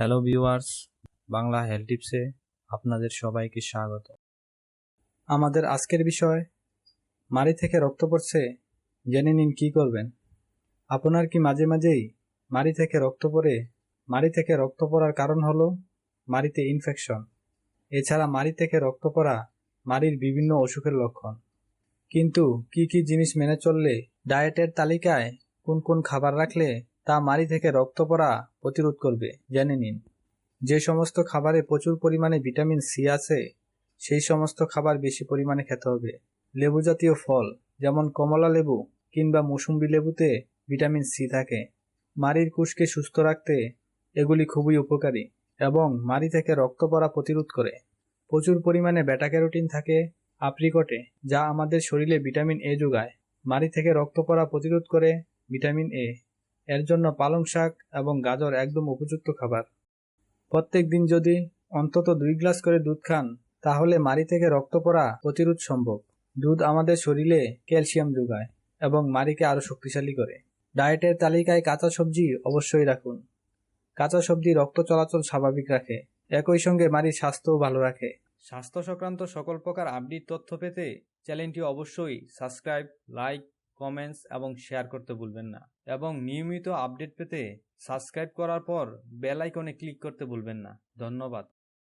Hello viewers Bangla health টিপসে আপনাদের সবাইকে স্বাগত। আমাদের আজকের বিষয় মাড়ি থেকে রক্ত পড়ছে, জেনে নিন কি করবেন। আপনার কি মাঝে মাঝেই মাড়ি থেকে রক্ত পড়ে মাড়ি থেকে রক্ত পড়ার কারণ হলো মাড়িতে ইনফেকশন এছাড়া মাড়ি থেকে রক্ত পড়া মাড়ির বিভিন্ন অসুখের লক্ষণ। কিন্তু কি কি জিনিস মেনে চললে ডায়েটের তালিকায় কোন কোন খাবার রাখলে তা মাড়ি থেকে রক্ত পড়া প্রতিরোধ করবে। জেনে নিন। যে সমস্ত খাবারে প্রচুর পরিমাণে ভিটামিন সি আছে, সেই সমস্ত খাবার বেশি পরিমাণে খেতে হবে। লেবু জাতীয় ফল, যেমন কমলা লেবু কিংবা মৌসুম্বি লেবুতে ভিটামিন সি থাকে। মাড়ির কোষকে সুস্থ রাখতে এগুলি খুবই উপকারী এবং মাড়ি থেকে রক্ত পড়া প্রতিরোধ করে। প্রচুর পরিমাণে বেটা ক্যারোটিন থাকে আপ্রিকটে যা আমাদের শরীরে ভিটামিন এ যোগায়। মাড়ি থেকে রক্ত পড়া প্রতিরোধ করে ভিটামিন এ এর জন্য পালং শাক এবং গাজর একদম উপযুক্ত খাবার। প্রত্যেক দিন যদি অন্তত দুই গ্লাস করে দুধ খান, তাহলে মাড়ি থেকে রক্ত পড়া প্রতিরোধ সম্ভব। দুধ আমাদের শরীরে ক্যালসিয়াম যোগায় এবং মাড়িকে আরও শক্তিশালী করে। ডায়েটের তালিকায় কাঁচা সবজি অবশ্যই রাখুন। কাঁচা সবজি রক্ত চলাচল স্বাভাবিক রাখে, একই সঙ্গে মাড়ির স্বাস্থ্যও ভালো রাখে। স্বাস্থ্য সংক্রান্ত সকল প্রকার আপডেট তথ্য পেতে চ্যানেলটি অবশ্যই সাবস্ক্রাইব, লাইক কমেন্টস এবং শেয়ার করতে ভুলবেন না। এবং নিয়মিত আপডেট পেতে সাবস্ক্রাইব করার পর বেল আইকনে ক্লিক করতে ভুলবেন না। ধন্যবাদ।